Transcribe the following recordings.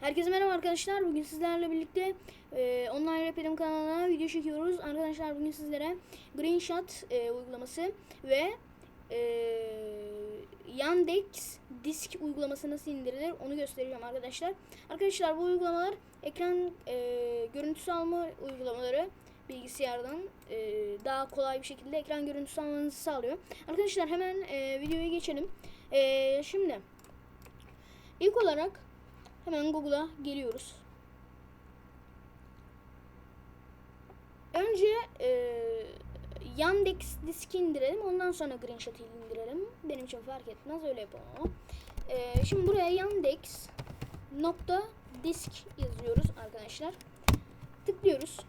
Herkese merhaba arkadaşlar. Bugün sizlerle birlikte e, online rap kanalına video çekiyoruz. Arkadaşlar bugün sizlere Green Shot e, uygulaması ve e, Yandex Disk uygulaması nasıl indirilir onu göstereceğim arkadaşlar. Arkadaşlar bu uygulamalar ekran e, görüntüsü alma uygulamaları bilgisayardan e, daha kolay bir şekilde ekran görüntüsü almanızı sağlıyor. Arkadaşlar hemen e, videoya geçelim. E, şimdi ilk olarak Hemen Google'a geliyoruz. Önce e, Yandex diski indirelim. Ondan sonra Greenshot'ı indirelim. Benim için fark etmez. Öyle yapalım. E, şimdi buraya Yandex nokta disk yazıyoruz arkadaşlar. Tıklıyoruz.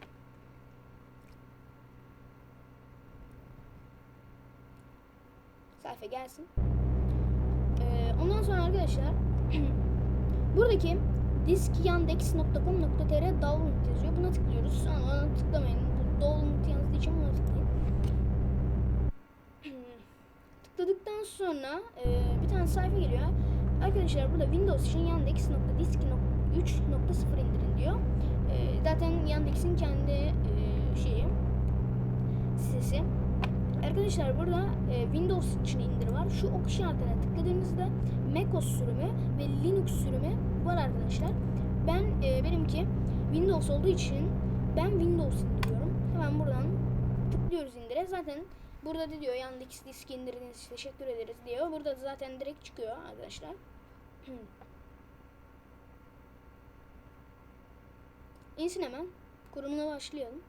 Sayfa gelsin. E, ondan sonra arkadaşlar Buradaki diskyandex.com.tr download yazıyor. Buna tıklıyoruz. Ama ona tıklamayın. Bu download yazdığı için buna tıklayın. Tıkladıktan sonra e, bir tane sayfa geliyor. Arkadaşlar burada Windows için yandex.disk3.0 indirin diyor. E, zaten Yandex'in kendi e, şeyi sitesi. Arkadaşlar burada e, Windows için indir var. Şu ok işaretine tıkladığımızda macOS sürümü ve Linux sürümü var arkadaşlar. Ben e, benimki Windows olduğu için ben Windows indiriyorum. Hemen buradan tıklıyoruz indire. Zaten burada da diyor Yandex disk indirdiniz için teşekkür ederiz diyor. Burada da zaten direkt çıkıyor arkadaşlar. İnsin hemen. Kurumuna başlayalım.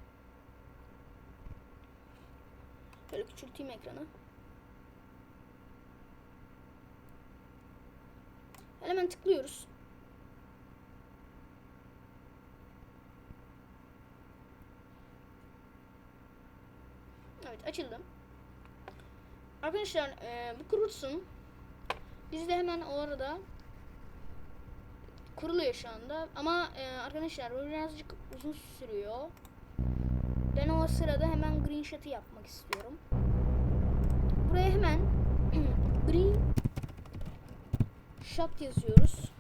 Böyle küçülteyim ekranı. Hemen tıklıyoruz. Evet açıldı. Arkadaşlar e, bu kurutsun. Biz de hemen o arada kuruluyor şu anda. Ama e, arkadaşlar bu birazcık uzun sürüyor. Ben o sırada hemen green shot'ı yapmak istiyorum. Buraya hemen green shot yazıyoruz.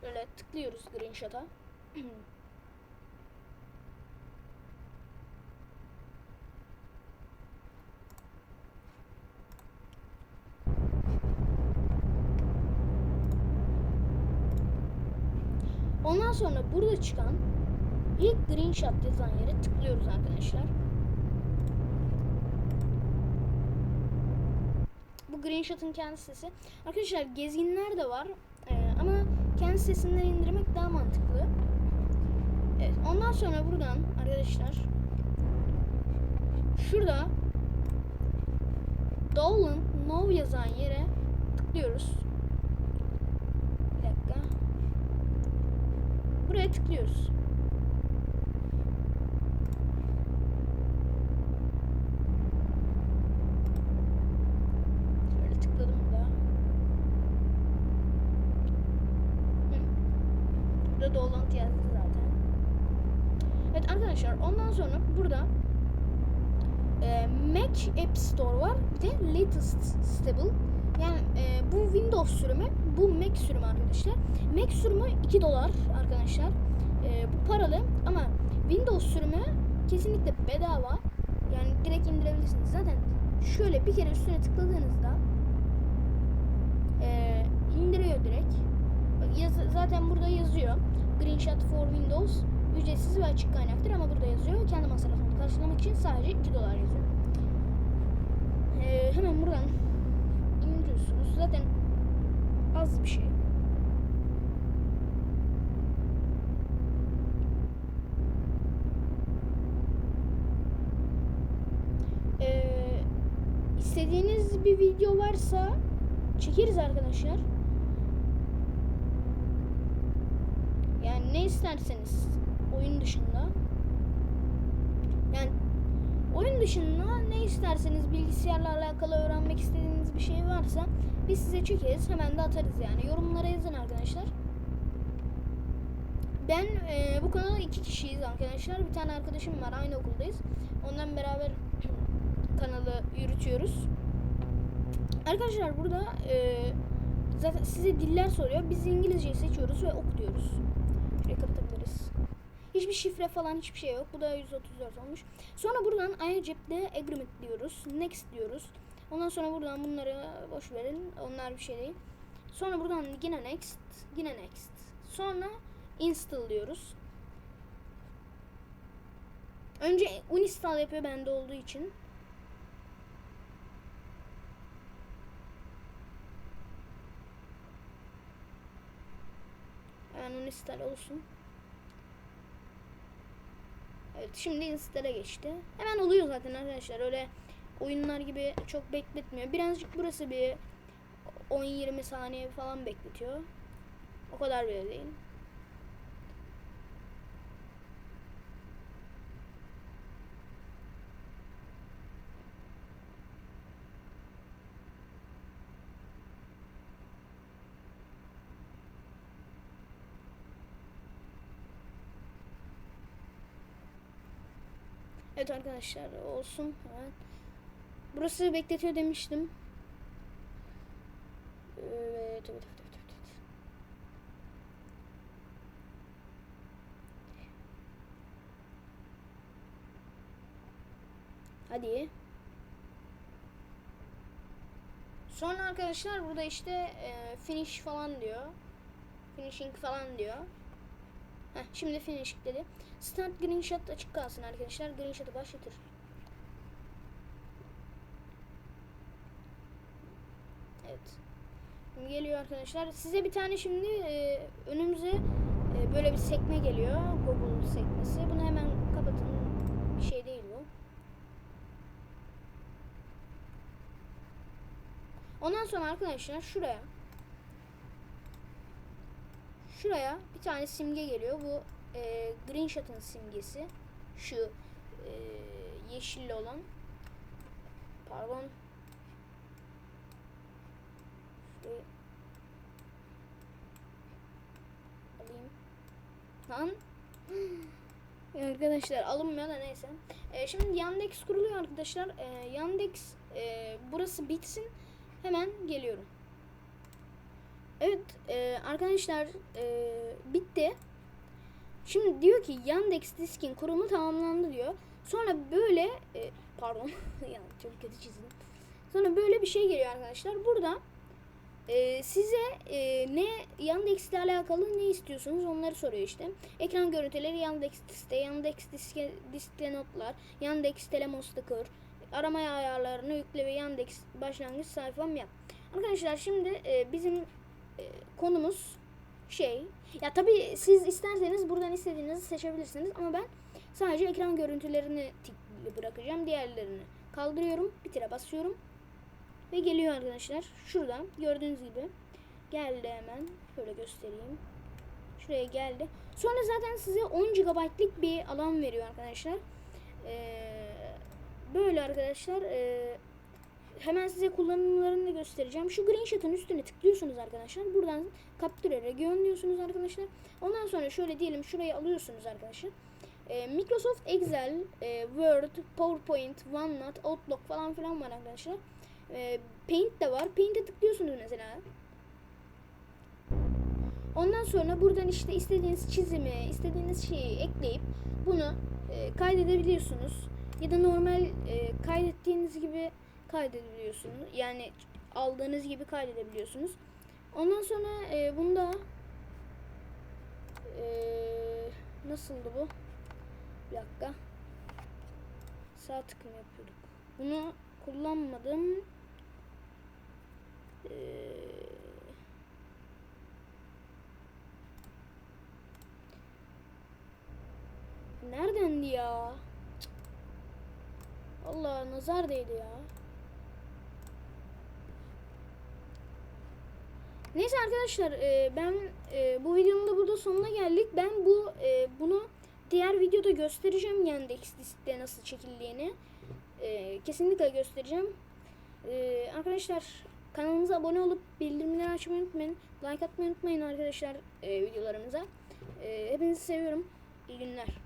Şöyle tıklıyoruz green shot'a. Ondan sonra burada çıkan ilk green shot yazan yere tıklıyoruz arkadaşlar. Bu green shot'ın kendi sitesi. Arkadaşlar gezginler de var. Ee, ama kendi sitesinden indirmek daha mantıklı. Evet, ondan sonra buradan arkadaşlar şurada Dolan No yazan yere tıklıyoruz. Bir dakika. Buraya tıklıyoruz. Şöyle tıkladım da. Burada dolantı yazdı zaten. Evet arkadaşlar ondan sonra burada e, Mac App Store var. Bir de Latest Stable. Yani e, bu Windows sürümü, bu Mac sürümü arkadaşlar. Mac sürümü 2 dolar arkadaşlar. E, bu paralı ama Windows sürümü kesinlikle bedava. Yani direkt indirebilirsiniz. Zaten şöyle bir kere üstüne tıkladığınızda e, indiriyor direkt. Bak yaz- zaten burada yazıyor. Green Shot for Windows ücretsiz ve açık kaynaktır ama burada yazıyor. Kendi masrafını karşılamak için sadece 2 dolar yazıyor. E, hemen buradan indiriyorsunuz. Zaten az bir şey. Ee, istediğiniz bir video varsa çekeriz arkadaşlar. Yani ne isterseniz oyun dışında. Yani oyun dışında ne isterseniz bilgisayarla alakalı öğrenmek istediğiniz bir şey varsa biz size çekeriz hemen de atarız yani. Yorumlara yazın arkadaşlar. Ben e, bu kanalda iki kişiyiz arkadaşlar. Bir tane arkadaşım var aynı okuldayız. Ondan beraber kanalı yürütüyoruz. Arkadaşlar burada e, zaten size diller soruyor. Biz İngilizceyi seçiyoruz ve ok diyoruz. Şurayı. Hiçbir şifre falan hiçbir şey yok. Bu da 134 olmuş. Sonra buradan iCep'te agreement diyoruz. Next diyoruz. Ondan sonra buradan bunları boş verin. Onlar bir şey değil. Sonra buradan yine next, yine next. Sonra install diyoruz. Önce uninstall yapıyor bende olduğu için. Hemen uninstall olsun. Evet şimdi install'e geçti. Hemen oluyor zaten arkadaşlar. Öyle oyunlar gibi çok bekletmiyor. Birazcık burası bir 10-20 saniye falan bekletiyor. O kadar bile değil. Evet arkadaşlar olsun hemen. Burası bekletiyor demiştim. Evet, evet, evet, evet, evet. Hadi. Sonra arkadaşlar burada işte e, finish falan diyor. Finishing falan diyor. Heh, şimdi finish dedi. Start green shot açık kalsın arkadaşlar. Green shot'ı başlatır. Evet. Şimdi geliyor arkadaşlar. Size bir tane şimdi e, önümüze e, böyle bir sekme geliyor. Google sekmesi. Bunu hemen kapatın. Bir şey değil bu. Ondan sonra arkadaşlar şuraya şuraya bir tane simge geliyor. Bu e, Green Shot'ın simgesi. Şu e, yeşilli olan. Pardon. Alayım. Lan. Arkadaşlar alınmıyor da neyse. E, şimdi Yandex kuruluyor arkadaşlar. E, Yandex e, burası bitsin. Hemen geliyorum. Evet e, arkadaşlar e, bitti. Şimdi diyor ki Yandex diskin kurumu tamamlandı diyor. Sonra böyle e, pardon yani çok kötü çizdim. Sonra böyle bir şey geliyor arkadaşlar. Burada e, size e, ne Yandex ile alakalı ne istiyorsunuz onları soruyor işte. Ekran görüntüleri Yandex liste, Yandex diske, diskte notlar, Yandex telefon sticker, arama ayarlarını yükle ve Yandex başlangıç sayfam yap. Arkadaşlar şimdi e, bizim e, konumuz şey. Ya tabii siz isterseniz buradan istediğinizi seçebilirsiniz ama ben sadece ekran görüntülerini tikli bırakacağım. Diğerlerini kaldırıyorum. Bitire basıyorum. Ve geliyor arkadaşlar. Şuradan gördüğünüz gibi geldi hemen. Şöyle göstereyim. Şuraya geldi. Sonra zaten size 10 GB'lık bir alan veriyor arkadaşlar. Ee, böyle arkadaşlar. Ee, hemen size kullanımlarını da göstereceğim. Şu green shot'ın üstüne tıklıyorsunuz arkadaşlar. Buradan Capture Region diyorsunuz arkadaşlar. Ondan sonra şöyle diyelim şurayı alıyorsunuz arkadaşlar. Ee, Microsoft Excel, e, Word, PowerPoint, OneNote, Outlook falan filan var arkadaşlar. Ee, Paint de var. Paint'e tıklıyorsunuz mesela. Ondan sonra buradan işte istediğiniz çizimi, istediğiniz şeyi ekleyip bunu e, kaydedebiliyorsunuz. Ya da normal e, kaydettiğiniz gibi kaydedebiliyorsunuz. Yani aldığınız gibi kaydedebiliyorsunuz. Ondan sonra e, bunda e, nasıldı bu? Bir dakika. Sağ tıkım yapıyorduk. Bunu kullanmadım. Ee, neredendi ya? Allah nazar değdi ya. Neyse arkadaşlar e, ben e, bu videonun da burada sonuna geldik. Ben bu e, bunu diğer videoda göstereceğim Yandex diskte nasıl çekildiğini. E, kesinlikle göstereceğim. E, arkadaşlar kanalımıza abone olup bildirimleri açmayı unutmayın. Like atmayı unutmayın arkadaşlar e, videolarımıza. E, hepinizi seviyorum. İyi günler.